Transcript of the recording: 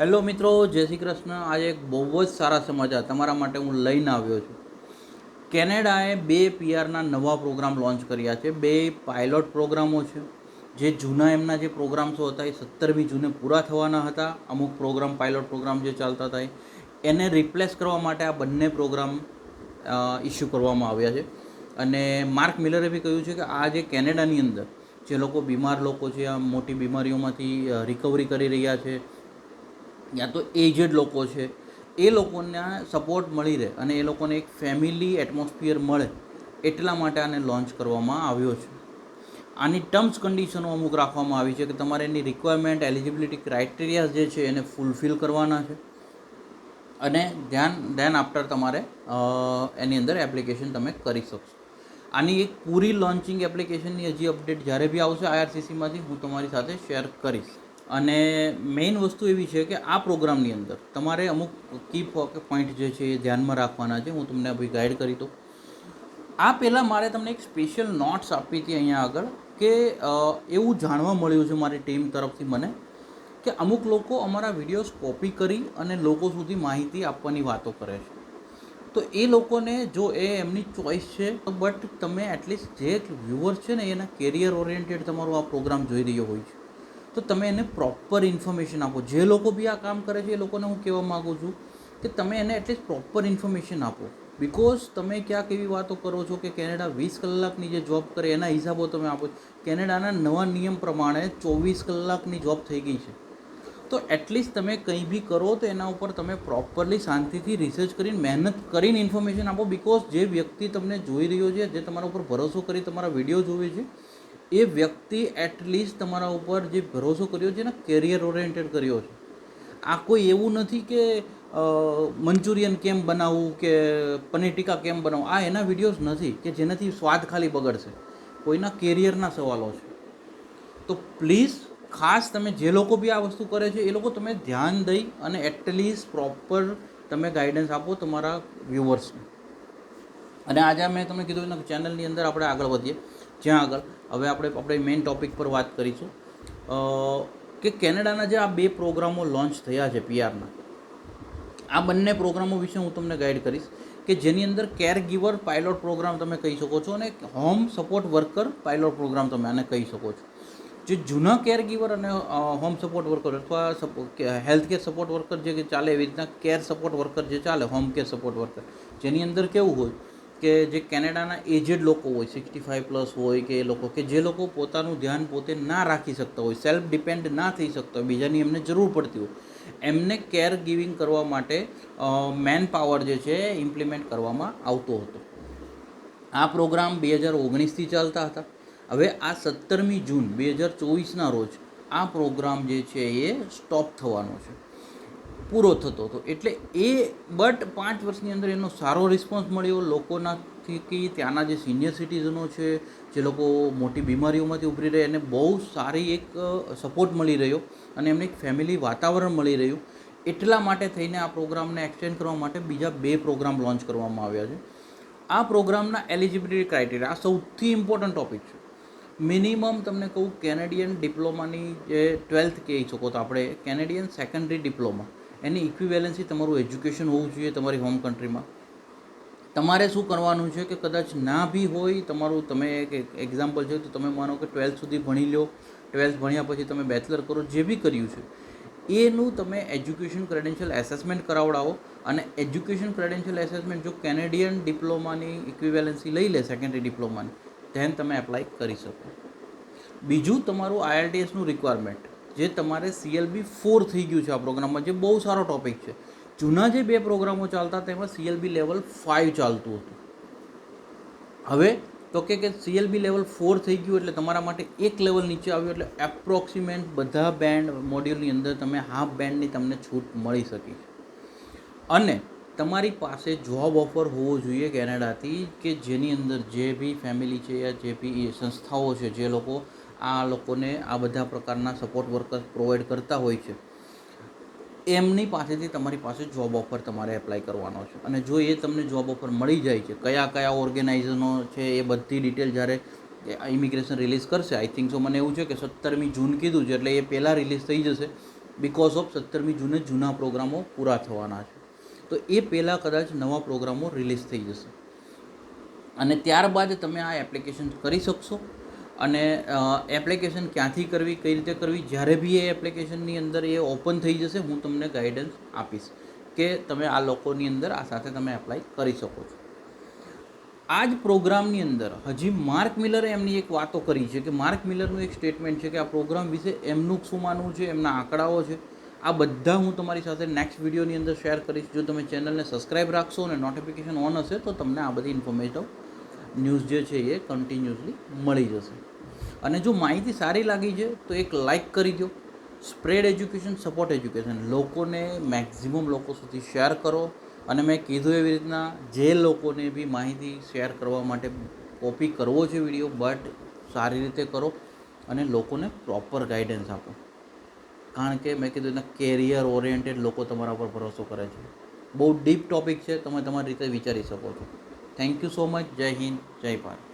Hello મિત્રો, જય શ્રી કૃષ્ણ. આજે એક બહુ જ સારા સમાચાર તમારા માટે હું લઈને આવ્યો છું. કેનેડાએ બે પીઆરના નવા પ્રોગ્રામ લોન્ચ કર્યા છે. બે પાયલોટ પ્રોગ્રામો છે. જે જૂના એમના જે પ્રોગ્રામ્સો હતા એ સત્તરમી જૂને પૂરા થવાના હતા. અમુક પ્રોગ્રામ, પાયલોટ પ્રોગ્રામ જે ચાલતા હતા એને રિપ્લેસ કરવા માટે આ બંને પ્રોગ્રામ ઇસ્યુ કરવામાં આવ્યા છે. અને માર્ક મિલરે બી કહ્યું છે કે આ જે કેનેડાની અંદર જે લોકો બીમાર લોકો છે, આ મોટી બીમારીઓમાંથી રિકવરી કરી રહ્યા છે યા તો એજડ લોકો છે. એ લોકોને સપોર્ટ મળી રહે અને એ લોકોને એક ફેમિલી એટમોસ્ફિયર મળે એટલા માટે આને લોન્ચ કરવામાં આવ્યો છે. આની ટર્મ્સ કન્ડિશનો અમુક રાખવામાં આવી છે કે તમારે એની રિક્વાયરમેન્ટ એલિજિબિલિટી ક્રાઇટેરિયા જે છે એને ફૂલફિલ કરવાના છે. અને ધ્યાન ધ્યાન આફ્ટર તમારે એની અંદર એપ્લિકેશન તમે કરી શકશો. આની એક પૂરી લોન્ચિંગ એપ્લિકેશનની હજી અપડેટ જ્યારે બી આવશે આઈઆરસીસીમાંથી હું તમારી સાથે શેર કરીશ. અને મેઇન વસ્તુ એવી છે કે આ પ્રોગ્રામની અંદર તમારે અમુક કી પોઈન્ટ જે છે એ ધ્યાનમાં રાખવાના છે, હું તમને ભાઈ ગાઈડ કરી દઉં. આ પહેલાં મારે તમને એક સ્પેશિયલ નોટ્સ આપી હતી અહીંયા આગળ કે એવું જાણવા મળ્યું છે મારી ટીમ તરફથી મને કે અમુક લોકો અમારા વિડીયોઝ કોપી કરી અને લોકો સુધી માહિતી આપવાની વાતો કરે છે. તો એ લોકોને જો એ એમની ચોઈસ છે બટ તમે એટલીસ્ટ જે વ્યુઅર્સ છે ને, એના કેરિયર ઓરિએન્ટેડ તમારો આ પ્રોગ્રામ જોઈ રહ્યો હોય છે. તો તમે એને પ્રોપર ઇન્ફોર્મેશન આપો. જે લોકો બી આ કામ કરે છે એ લોકોને હું કહેવા માગું છું કે તમે એને એટલીસ્ટ પ્રોપર ઇન્ફોર્મેશન આપો. બિકોઝ તમે ક્યાંક એવી વાતો કરો છો કે કેનેડા વીસ કલાકની જે જોબ કરે એના હિસાબો તમે આપો કેનેડાના નવા નિયમ પ્રમાણે ચોવીસ કલાકની જોબ થઈ ગઈ છે. તો એટલીસ્ટ તમે કંઈ બી કરો તો એના ઉપર તમે પ્રોપરલી શાંતિથી રિસર્ચ કરીને, મહેનત કરીને ઇન્ફોર્મેશન આપો. બિકોઝ જે વ્યક્તિ તમને જોઈ રહ્યો છે, જે તમારા ઉપર ભરોસો કરી તમારા વીડિયો જોવે છે એ વ્યક્તિ એટલીસ્ટ તમારા ઉપર જે ભરોસો કર્યો છે ને કેરિયર ઓરિએન્ટેડ કર્યો છે. આ કોઈ એવું નથી કે મંચુરિયન કેમ બનાવવું કે પનીર ટીકા કેમ બનાવવું? આ એના વિડીયોઝ નથી કે જેનાથી સ્વાદ ખાલી બગડશે. કોઈના કેરિયરના સવાલો છે. તો પ્લીઝ ખાસ તમે જે લોકો બી આ વસ્તુ કરે છે, એ લોકો તમે ધ્યાન દઈ અને એટલીસ્ટ પ્રોપર તમે ગાઈડન્સ આપો તમારા વ્યૂવર્સને અને આજે મેં તમને કીધું ચેનલની અંદર આપણે આગળ વધીએ. જ્યાં આગળ. હવે આપણે આપણે મેઇન ટોપિક પર વાત કરીશું. કે કેનેડાના જે આ બે પ્રોગ્રામો લોન્ચ થયા છે પીઆરના આ બંને પ્રોગ્રામો વિશે હું તમને ગાઈડ કરીશ કે જેની અંદર કેર ગીવર પાયલોટ પ્રોગ્રામ તમે કહી શકો છો અને home support worker pilot program તમે આને કહી શકો છો. જે જૂના કેર ગીવર અને હોમ સપોર્ટ વર્કર અથવા હેલ્થ કેર સપોર્ટ વર્કર જે ચાલે એવી રીતના કેર સપોર્ટ વર્કર જે ચાલે હોમ કેર સપોર્ટ વર્કર જેની અંદર કેવું હોય કે જે કેનેડાના એજેડ લોકો હોય સિક્સટી ફાઇવ પ્લસ હોય કે એ લોકો, કે જે લોકો પોતાનું ધ્યાન પોતે ના રાખી શકતા હોય સેલ્ફ ડિપેન્ડ ના થઈ શકતા હોય, બીજાની એમને જરૂર પડતી હોય, એમને કેર ગિવિંગ કરવા માટે મેન પાવર જે છે એ ઇમ્પ્લિમેન્ટ કરવામાં આવતો હતો. આ પ્રોગ્રામ બે હજાર ઓગણીસથી ચાલતા હતા. હવે આ સત્તરમી જૂન બે હજાર ચોવીસના રોજ આ પ્રોગ્રામ જે છે એ સ્ટોપ થવાનો છે. પૂરો થતો હતો. એટલે એ બટ પાંચ વર્ષની અંદર એનો સારો રિસ્પોન્સ મળ્યો. લોકોનાથી કે ત્યાંના જે સિનિયર સિટીઝનો છે, જે લોકો મોટી બીમારીઓમાંથી ઉભરી રહે, એને બહુ સારી એક સપોર્ટ મળી રહ્યો અને એમને એક ફેમિલી વાતાવરણ મળી રહ્યું. એટલા માટે થઈને આ પ્રોગ્રામને એક્સટેન્ડ કરવા માટે બીજા બે પ્રોગ્રામ લોન્ચ કરવામાં આવ્યા છે. આ પ્રોગ્રામના એલિજિબિલિટી ક્રાઇટેરિયા આ સૌથી ઇમ્પોર્ટન્ટ ટોપિક છે. મિનિમમ તમને કહું કેનેડિયન ડિપ્લોમાની જે ટ્વેલ્થ કહી શકો તો આપણે કેનેડિયન સેકન્ડરી ડિપ્લોમા એની ઇક્વિવેલન્સી તમારું એજ્યુકેશન હોવું જોઈએ તમારી હોમ કન્ટ્રીમાં તમારે શું કરવાનું છે કે કદાચ ના બી હોય, તમારું તમે એક એક્ઝામ્પલ છે, તો તમે માનો કે ટ્વેલ્થ સુધી ભણી લો ટ્વેલ્થ ભણ્યા પછી તમે બેચલર કરો, જે બી કર્યું છે. એનું તમે એજ્યુકેશન ક્રેડેન્શિયલ એસેસમેન્ટ કરાવડાવો અને એજ્યુકેશન ક્રેડેન્શિયલ એસેસમેન્ટ જો કેનેડિયન ડિપ્લોમાની ઇક્વિવેલન્સી લઈ લે સેકન્ડરી ડિપ્લોમાની ધેન તમે એપ્લાય કરી શકો. બીજું તમારું આઈઆરટીએસનું રિક્વાયરમેન્ટ જે તમારે સીએલબી ફોર થઈ ગયું છે આ પ્રોગ્રામમાં, જે બહુ સારો ટોપિક છે. જૂના જે બે પ્રોગ્રામો ચાલતા તેમાં સીએલબી લેવલ ફાઇવ ચાલતું હતું. હવે તો કે સીએલબી લેવલ ફોર થઈ ગયું એટલે તમારા માટે એક લેવલ નીચે આવ્યું એટલે એપ્રોક્સિમેટ બધા બેન્ડ મોડ્યુલની અંદર તમે હાફ બેન્ડની તમને છૂટ મળી શકી છે. અને તમારી પાસે જોબ ઓફર હોવો જોઈએ કેનેડાથી કે જેની અંદર જે બી ફેમિલી છે યા જે બી સંસ્થાઓ છે, જે લોકો આ લોકોને આ બધા પ્રકારના સપોર્ટ વર્કર્સ પ્રોવાઈડ કરતા હોય છે. એમની પાસેથી તમારી પાસે જોબ ઓફર તમારે એપ્લાય કરવાનો છે. અને જો એ તમને જોબ ઓફર મળી જાય છે, કયા કયા ઓર્ગેનાઇઝનો છે એ બધી ડિટેલ જ્યારે ઇમિગ્રેશન રિલીઝ કરશે આઈ થિંક સો મને એવું છે કે સત્તરમી જૂન કીધું છે એટલે એ પહેલાં રિલીઝ થઈ જશે બિકોઝ ઓફ સત્તરમી જૂને જૂના પ્રોગ્રામો પૂરા થવાના છે. તો એ પહેલાં કદાચ નવા પ્રોગ્રામો રિલીઝ થઈ જશે. અને ત્યારબાદ તમે આ એપ્લિકેશન કરી શકશો. અને એપ્લિકેશન ક્યાંથી કરવી, કઈ રીતે કરવી, જ્યારે બી એ એપ્લિકેશનની અંદર એ ઓપન થઈ જશે, હું તમને ગાઈડન્સ આપીશ કે તમે આ લોકોની અંદર આ સાથે તમે એપ્લાય કરી શકો છો. આ જ પ્રોગ્રામની અંદર હજી માર્ક મિલરે એમની એક વાતો કરી છે કે માર્ક મિલરનું એક સ્ટેટમેન્ટ છે કે આ પ્રોગ્રામ વિશે એમનું શું માનવું છે, એમના આંકડાઓ છે. આ બધા હું તમારી સાથે નેક્સ્ટ વિડીયોની અંદર શેર કરીશ. જો તમે ચેનલને સબસ્ક્રાઈબ રાખશો અને નોટિફિકેશન ઓન હશે, તો તમને આ બધી ઇન્ફોર્મેશન ન્યૂઝ જે છે એ કન્ટિન્યુઅસલી મળી જશે. અને જો માહિતી સારી લાગી છે, તો એક લાઇક કરી દો. સ્પ્રેડ એજ્યુકેશન સપોર્ટ એજ્યુકેશન લોકોને મેક્ઝિમમ લોકો સુધી શેર કરો. અને મેં કીધું એવી રીતના, જે લોકોને બી માહિતી શેર કરવા માટે કોપી કરવો છે વીડિયો બટ સારી રીતે કરો અને લોકોને પ્રોપર ગાઈડન્સ આપો. કારણ કે મેં કીધું એના કેરિયર ઓરિએન્ટેડ લોકો તમારા પર ભરોસો કરે છે. બહુ ડીપ ટોપિક છે, તમે તમારી રીતે વિચારી શકો છો. થેન્ક યુ સો મચ જય હિન્દ, જય ભારત.